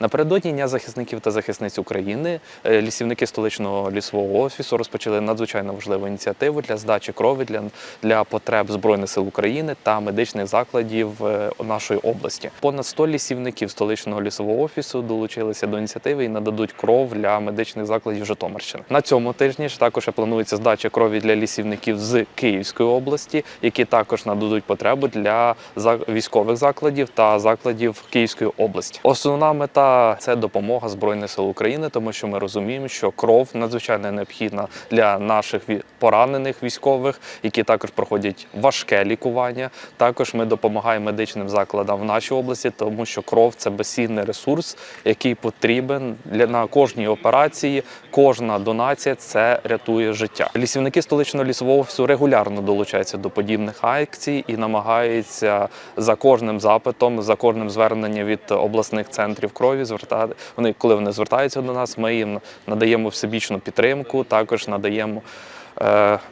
Напередодні Дня захисників та захисниць України е, лісівники столичного лісового офісу розпочали надзвичайно важливу ініціативу для здачі крові для, для потреб Збройних сил України та медичних закладів е, нашої області. Понад 100 лісівників столичного лісового офісу долучилися до ініціативи і нададуть кров для медичних закладів Житомирщини. На цьому тижні ж також планується здача крові для лісівників з Київської області, які також нададуть потребу для військових закладів та закладів Київської області. Основна мета це допомога Збройних сил України, тому що ми розуміємо, що кров надзвичайно необхідна для наших поранених військових, які також проходять важке лікування. Також ми допомагаємо медичним закладам в нашій області, тому що кров це безцінний ресурс, який потрібен для на кожній операції. Кожна донація це рятує життя. Лісівники столичного лісового офісу регулярно долучаються до подібних акцій і намагаються за кожним запитом, за кожним зверненням від обласних центрів крові звертати. Вони, коли вони звертаються до нас, ми їм надаємо всебічну підтримку, також надаємо.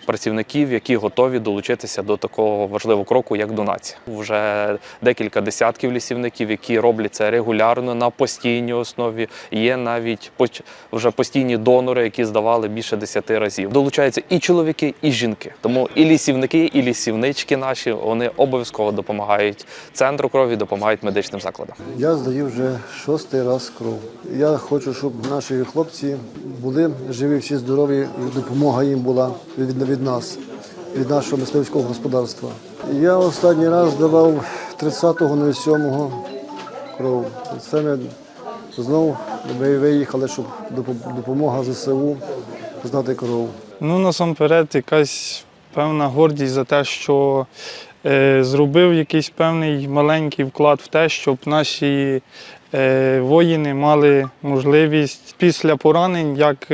Працівників, які готові долучитися до такого важливого кроку, як донація. Вже декілька десятків лісівників, які роблять це регулярно на постійній основі. Є навіть вже постійні донори, які здавали більше десяти разів. Долучаються і чоловіки, і жінки. Тому і лісівники, і лісівнички наші вони обов'язково допомагають центру крові, допомагають медичним закладам. Я здаю вже шостий раз кров. Я хочу, щоб наші хлопці були живі, всі здорові, допомога їм була від, від нас, від нашого мисливського господарства. Я останній раз давав 30.07 кров. Це ми знову ми виїхали, щоб допомога ЗСУ здати кров. Ну, насамперед, якась певна гордість за те, що зробив якийсь певний маленький вклад в те, щоб наші е, воїни мали можливість після поранень як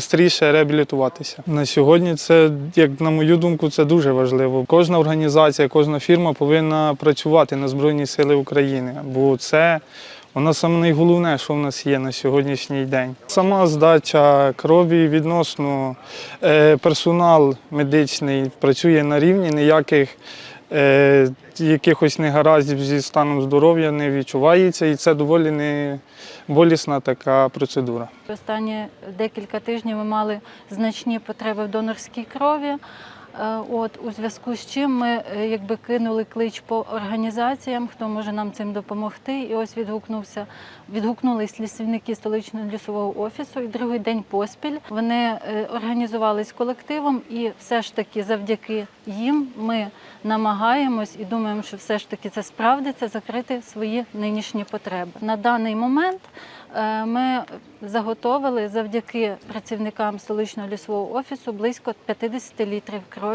швидше реабілітуватися. На сьогодні це, як на мою думку, це дуже важливо. Кожна організація, кожна фірма повинна працювати на Збройні Сили України, бо це Воно саме найголовне, що в нас є на сьогоднішній день. Сама здача крові відносно е, персонал медичний працює на рівні, ніяких е, якихось негараздів зі станом здоров'я не відчувається, і це доволі не болісна така процедура. Останні декілька тижнів ми мали значні потреби в донорській крові. Е, От у зв'язку з чим ми е, якби кинули клич по організаціям, хто може нам цим допомогти. І ось відгукнувся, відгукнулись лісівники столичного лісового офісу. І другий день поспіль вони е, організувались колективом, і все ж таки завдяки їм ми намагаємось і думаємо, що все ж таки це справдиться закрити свої нинішні потреби. На даний момент ми заготовили завдяки працівникам столичного лісового офісу близько 50 літрів крові.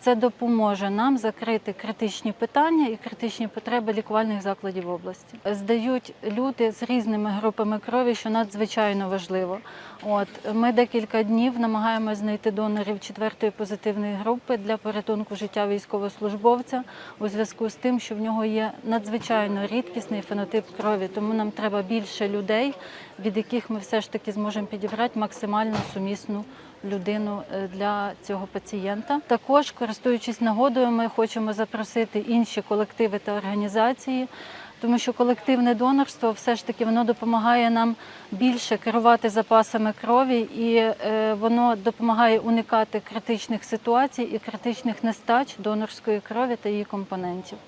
Це допоможе нам закрити критичні питання і критичні потреби лікувальних закладів області. Здають люди з різними групами крові, що надзвичайно важливо. От ми декілька днів намагаємося знайти донорів четвертої позитивної групи для порятунку життя військовослужбовця у зв'язку з тим, що в нього є надзвичайно рідкісний фенотип крові. Тому нам треба більше людей, від яких ми все ж таки зможемо підібрати максимально сумісну людину е, для цього пацієнта. Також, користуючись нагодою, ми хочемо запросити інші колективи та організації. Тому що колективне донорство все ж таки воно допомагає нам більше керувати запасами крові, і е, воно допомагає уникати критичних ситуацій і критичних нестач донорської крові та її компонентів.